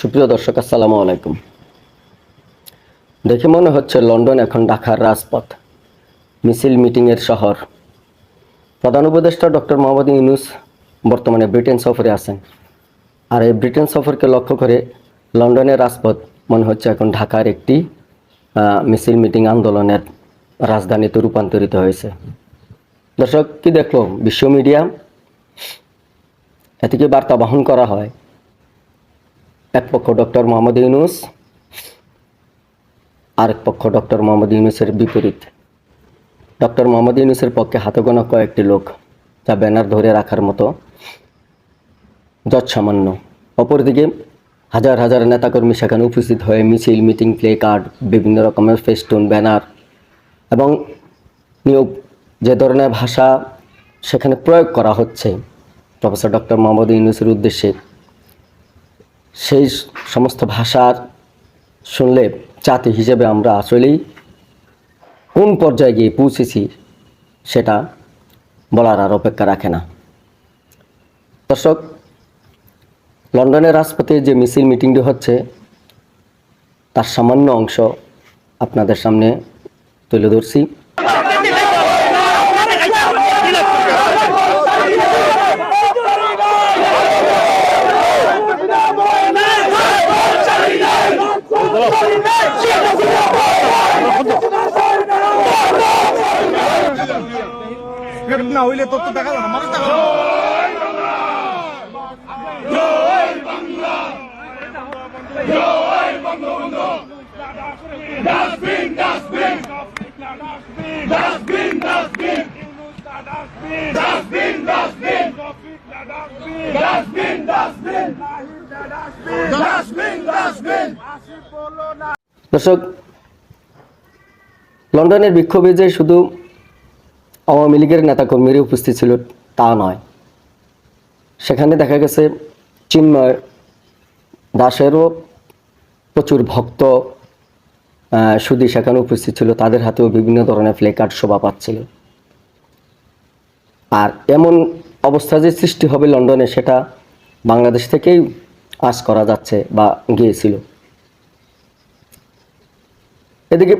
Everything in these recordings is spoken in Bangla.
সুপ্রিয় দর্শক, আসসালামু আলাইকুম। দেখে মনে হচ্ছে লন্ডন এখন ঢাকার রাজপথ, মিছিল মিটিংয়ের শহর। প্রধান উপদেষ্টা ডক্টর মোহাম্মদ ইউনুস বর্তমানে ব্রিটেন সফরে আছেন। আর এই ব্রিটেন সফরকে লক্ষ্য করে লন্ডনের রাজপথ মনে হচ্ছে এখন ঢাকার একটি মিছিল মিটিং আন্দোলনের রাজধানীতে রূপান্তরিত হয়েছে। দর্শক, কি দেখল বিশ্ব মিডিয়া? এতে কি বার্তা বহন করা হয়? এক পক্ষ ডক্টর মোহাম্মদ ইউনুস, আরেক পক্ষ ডক্টর মোহাম্মদ ইউনুসের বিপরীত। ডক্টর মোহাম্মদ ইউনুসের পক্ষে হাতে গোনা কয়েকটি লোক, যা ব্যানার ধরে রাখার মতো যৎসামান্য। অপরদিকে, হাজার হাজার নেতাকর্মী সেখানে উপস্থিত হয়ে মিছিল, মিটিং, প্লে কার্ড, বিভিন্ন রকমের ফেস্টুন, ব্যানার এবং নিয়োগ যে ধরনের ভাষা সেখানে প্রয়োগ করা হচ্ছে। প্রফেসর ডক্টর মোহাম্মদ ইউনুসের উদ্দেশ্যে সেই সমস্ত ভাষার শুনলে জাতি হিসেবে আমরা আসলেই কোন পর্যায়ে গিয়ে পৌঁছেছি সেটা বলার আর অপেক্ষা রাখে না। দর্শক, লন্ডনের রাজপথে যে মিছিল মিটিংটি হচ্ছে, তার সামান্য অংশ আপনাদের সামনে তুলে ধরছি। না হইলে তোর তো দেখা যাবে মানুষ দেখা যাবে Dustbin, dustbin, dustbin, dustbin, dustbin, dustbin, dustbin, dustbin, dustbin, dustbin. দর্শক, লন্ডনের বিক্ষোভে যে শুধু আওয়ামী লীগের নেতাকর্মীরা উপস্থিত ছিল, তা নয়। সেখানে দেখা গেছে, চিন্ময় দাসেরও প্রচুর ভক্ত সুদী সেখানে উপস্থিত ছিল, তাদের হাতেও বিভিন্ন ধরনের প্লেকার্ড শোভা পাচ্ছিল। আর এমন অবস্থা যে সৃষ্টি হবে লন্ডনে, সেটা বাংলাদেশ থেকেই আশ করা যাচ্ছে বা গিয়েছিল। এদিকে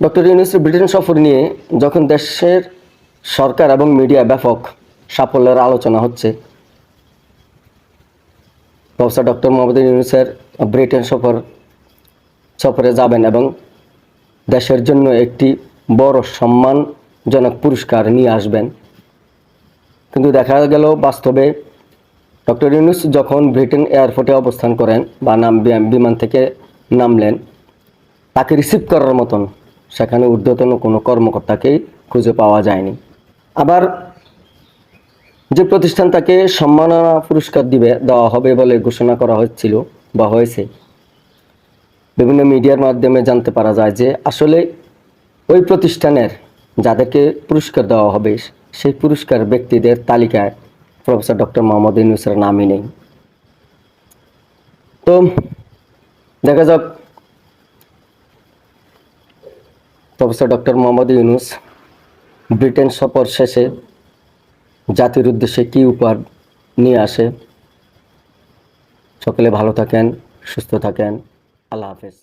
ডক্টর ইউনুসের ব্রিটেন সফর নিয়ে যখন দেশের সরকার এবং মিডিয়া ব্যাপক সাফল্যের আলোচনা হচ্ছে, প্রফেসর ডক্টর মোহাম্মদ ইউনুসের ব্রিটেন সফর সফরে যাবেন এবং দেশের জন্য একটি বড় সম্মানজনক পুরস্কার নিয়ে আসবেন। কিন্তু দেখা গেল বাস্তবে ডক্টর ইউনুস যখন ব্রিটেন এয়ারপোর্টে অবস্থান করেন বা নাম বিমান থেকে নামলেন তাকে রিসিভ করার মতন। সেখানে ঊর্ধ্বতন কোনো কর্মকর্তাকে খুঁজে পাওয়া যায়নি। আবার যে প্রতিষ্ঠান তাকে সম্মাননা পুরস্কার দিবে, দেওয়া হবে বলে ঘোষণা করা হচ্ছিল বা হয়েছে। বিভিন্ন মিডিয়ার মাধ্যমে জানতে পারা যায় যে আসলে ওই প্রতিষ্ঠানের যাদেরকে পুরস্কার দেওয়া হবে, সেই পুরস্কার ব্যক্তিদের তালিকায় প্রফেসর ডক্টর মোহাম্মদ ইউনুসের নামই নেই। তো দেখা যাক professor doctor Muhammad Yunus, Britain সফর শেষে জাতির উদ্দেশ্যে কী উপহার নিয়ে আসে? সকলে ভালো থাকেন, সুস্থ থাকেন। আল্লাহ হাফেজ।